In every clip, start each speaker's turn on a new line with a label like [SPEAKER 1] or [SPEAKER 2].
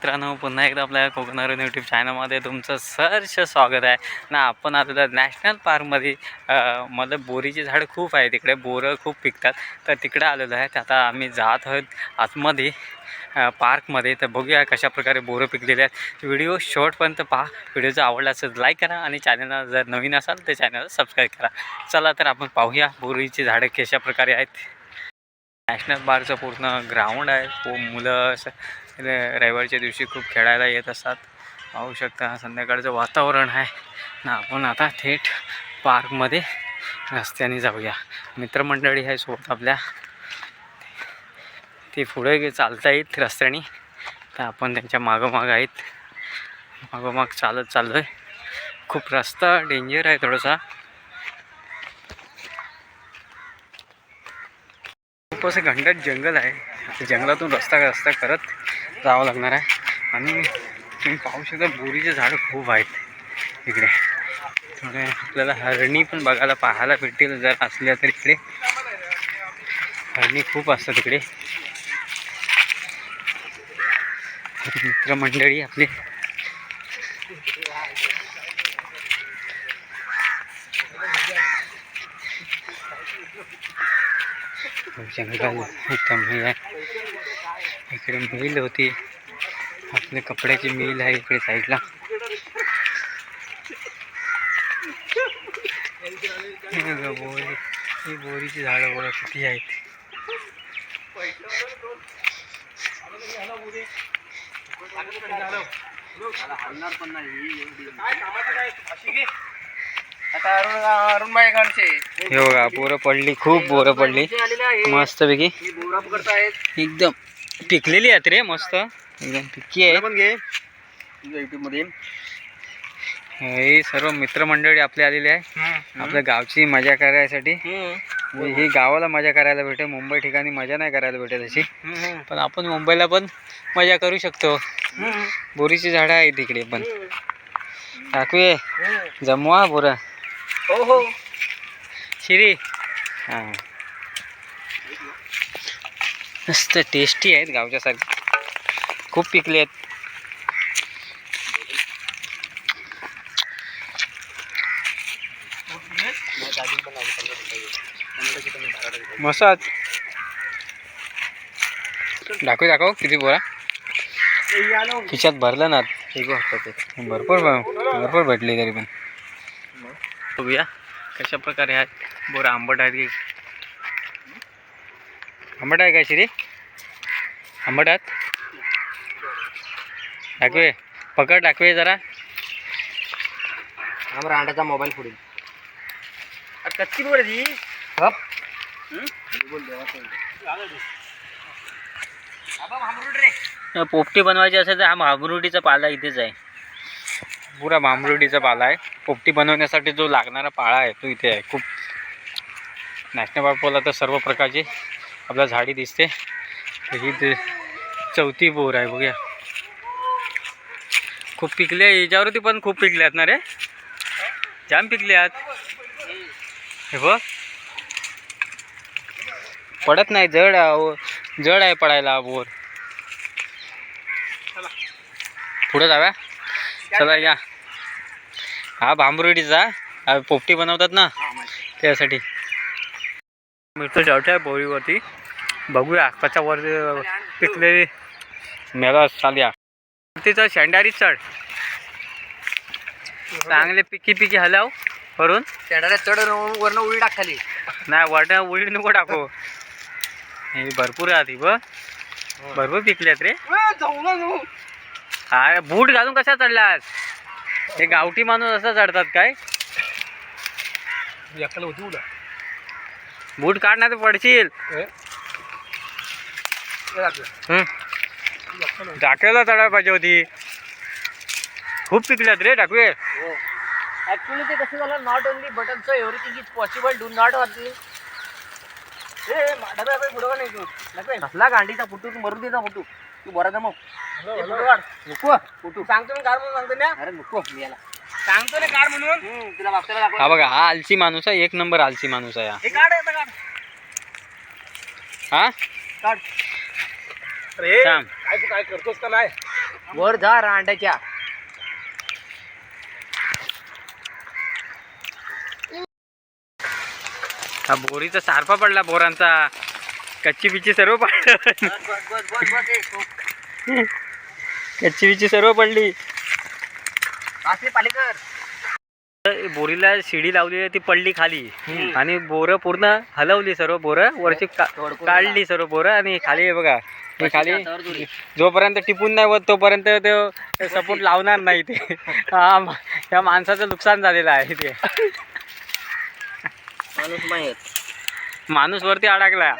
[SPEAKER 1] मित्रांनो पुन्हा एकदा आपल्या कोकणावरून यूट्यूब चॅनलमध्ये तुमचं सहर्ष स्वागत आहे. ना आपण आता नॅशनल पार्कमध्ये मतलब मला बोरीची झाडं खूप आहे. तिकडे बोरं खूप पिकतात. तर तिकडे आलेलो आहे. तर आता आम्ही जात आहोत आतमध्ये पार्कमध्ये तर बघूया कशा प्रकारे बोरं पिकलेले आहेत. व्हिडिओ शॉर्टपर्यंत पहा. व्हिडिओ जर आवडला असेल लाईक करा आणि चॅनलला जर नवीन असाल तर चॅनलला सबस्क्राईब करा. चला तर आपण पाहूया बोरीची झाडं कशा प्रकारे आहेत. नॅशनल पार्कचं पूर्ण ग्राउंड आहे. खूप मुलं असं रविवारच्या दिवशी खूप खेळायला येत असतात. पाहू शकता संध्याकाळचं वातावरण आहे. ना आपण आता थेट पार्कमध्ये रस्त्याने जाऊया. मित्रमंडळी आहे सोबत आपल्या. ती पुढे चालता येत रस्त्याने. तर आपण त्यांच्या मागोमाग आहेत. मागोमाग चालत चाललो आहे खूप रस्ता डेंजर आहे थोडासा. खूप असं घंटाट जंगल आहे. जंगलातून रस्ता रस्ता करत जावं लागणार आहे. आणि तुम्ही पाहू शकता बोरीचे झाडं खूप आहेत. इकडे. थोडे आपल्याला हरणी पण बघायला पाहायला भेटतील. जर असल्या तर इकडे. हरणी खूप असतात इकडे. मित्रमंडळी आपली. जंगल एकदम हे आहे. इकडे मिल होती. आपले कपड्याची मिल आहे इकडे साईडला. बोरी. ही बोरीची झाडं बघा किती आहेत. हे बघा बोरं पडली खूप बोरं पडली. मस्तपैकी. एकदम. पिकलेली आहेत रे मस्त. एकदम पिकी आहे
[SPEAKER 2] पण घे. युट्यूबमध्ये
[SPEAKER 1] हे सर्व मित्रमंडळी आपले आलेले आहे. आपल्या गावची मजा करायसाठी. म्हणजे ही गावाला मजा करायला भेटे मुंबई ठिकाणी मजा नाही करायला भेटत अशी. पण आपण मुंबईला पण मजा करू शकतो. बोरीची झाडं आहेत तिकडे पण. टाकूये जमवा बोरा.
[SPEAKER 2] हो हो.
[SPEAKER 1] शिरी. हां. मस्त टेस्टी आहेत गावच्या सारखे. खूप पिकले आहेत. मस्त आहेत. दाखव दाखव किती बोरा. खिशात भरलं ना. भरपूर भरपूर भेटली तरी पण. बघूया कशा प्रकारे आहेत. बोरं आंबट आहेत की? आंबट आहे का शिरी? आंबट आहेत? टाकवे पकड टाकवे जरा.
[SPEAKER 2] आम्हाला अंड्याचा मोबाईल पुढील कच्ची बोल ती
[SPEAKER 1] पोपटी बनवायची असेल तर हा भांबरुटीचा पाला इथेच आहे. पुरा बांबरुडीचा पाला आहे. पोपटी बनवण्यासाठी जो लागणारा पाळा आहे तो इथे आहे. खूप नॅशनल पार्क बोला तर सर्व प्रकारची आपल्या झाडी दिसते. ही चौथी बोर आहे बघूया. खूप पिकले आहे याच्यावरती पण खूप पिकले आहेत ना रे? जाम पिकले आहेत. हे बघ. पडत नाही जड जड आहे पडायला बोर. पुढे जाव्या चला या. हा भांबरुडीचा हा पोपटी बनवतात ना त्यासाठी. मिरचं जवळ आहे बोरीवरती. बघूया कशा वर पिकलेली. मेला चालूया तिचं शेंडारी चढ. चांगले पिकी पिकी हलाव वरून.
[SPEAKER 2] शेंडाऱ्या चढ वरनं उडी टाक खाली.
[SPEAKER 1] नाही वरनं उडी नको टाकू. हे भरपूर आहे ब भरपूर पिकल्यात रे. हा बूट घालून कशा चढलास? हे गावठी माणूस असं चढतात काय?
[SPEAKER 2] एकाला होती उडा
[SPEAKER 1] बूट काढ नाही तर पडशील. हं. टाकायला चढायला पाहिजे होती. खूप पिकल्यात रे टाकवे
[SPEAKER 2] ऍक्च्युली ते कसं झालं not only button so everything is possible do not वरती कसला गांडीचा फुटू तू मरू देचा फुटू. तू बरा जमव नको. फुटू सांगतो ना काढ म्हणून सांगतो ना. अरे नको मी याला. सांगतो ना काढ म्हणून. तुला बापसाला दाखव
[SPEAKER 1] हा बघा हा आलसी माणूस आहे एक नंबर आलसी माणूस आहे हा.
[SPEAKER 2] हे काढ आता काढ.
[SPEAKER 1] हा?
[SPEAKER 2] काढ. अरे
[SPEAKER 1] थांब.
[SPEAKER 2] काय तू काय करतोस का नाही? वर जा रांड्याच्या
[SPEAKER 1] हा बोरीचा सारपा पडला बोरांचा कच्ची बिच्ची सर्व पडलं. कच्ची बिच्ची सर्व पडली. बोरीला शिडी लावली ती पडली खाली. आणि बोरं पूर्ण हलवली सर्व बोरं वरची काढली सर्व बोरं आणि खाली बघा खाली. जोपर्यंत टिपून नाही होत तोपर्यंत ते सपोर्ट लावणार नाही ते. हा या माणसाचं नुकसान झालेलं आहे ते.
[SPEAKER 2] माणूस माहीत
[SPEAKER 1] माणूस वरती अडकला.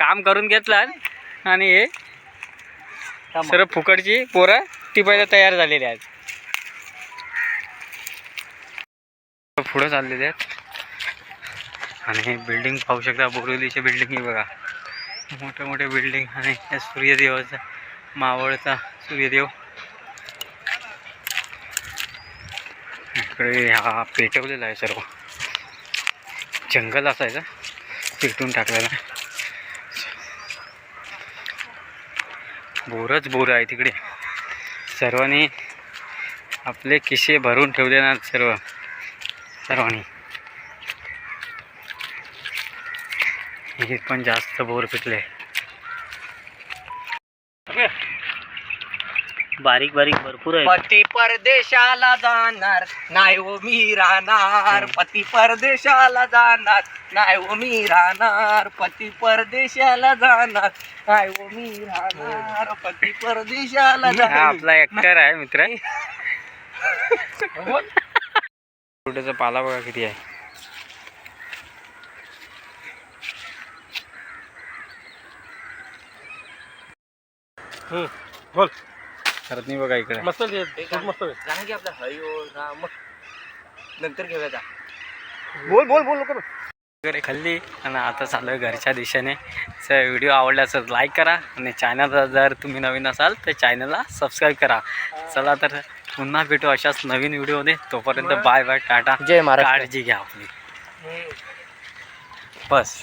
[SPEAKER 1] काम करून घेतला आणि हे सर्व फुकटची पोरं टिपायला तयार झालेली आहेत. पुढं चाललेले आहेत. आणि बिल्डिंग पाहू शकता बोरिवलीची बिल्डिंग ही बघा. मोठे मोठे बिल्डिंग आणि या सूर्यदेवाचा मावळचा सूर्यदेव. इकडे हा पेटवलेला आहे सर्व. जंगल असायचं पेटून टाकलेलं. बोरच बोर आहे तिकडे. सर्वांनी आपले किसे भरून ठेवले ना सर्व. सर्वांनी. हे पण जास्त बोर आहे
[SPEAKER 2] बारीक बारीक भरपूर आहे पती परदेशाला जाणार नाही हो मी राहणार. पती परदेशाला जाणार नाही हो मी राहणार. पती परदेशाला जाणार नाही हो मी राहणार. पती परदेशाला
[SPEAKER 1] हा
[SPEAKER 2] जाणार.
[SPEAKER 1] आपला ऍक्टर आहे मित्र. कुठेचा पाला बघा किती आहे.
[SPEAKER 3] बोल.
[SPEAKER 1] करत नाही बघा इकडे.
[SPEAKER 3] मस्त खूप मस्त
[SPEAKER 2] सांग की आपला. हयो राम नंतर घेऊया जा.
[SPEAKER 3] बोल बोल बोल लवकर
[SPEAKER 1] वगैरे खाल्ली आणि आता चालू आहे घरच्या दिशेने. तर व्हिडिओ आवडल्यास लाईक करा आणि चॅनलला जर तुम्ही नवीन असाल तर चॅनलला सबस्क्राईब करा. चला तर पुन्हा भेटू अशाच नवीन व्हिडिओमध्ये. तोपर्यंत बाय बाय टाटा.
[SPEAKER 2] जय महाराष्ट्र.
[SPEAKER 1] काळजी घ्या आपली. बस.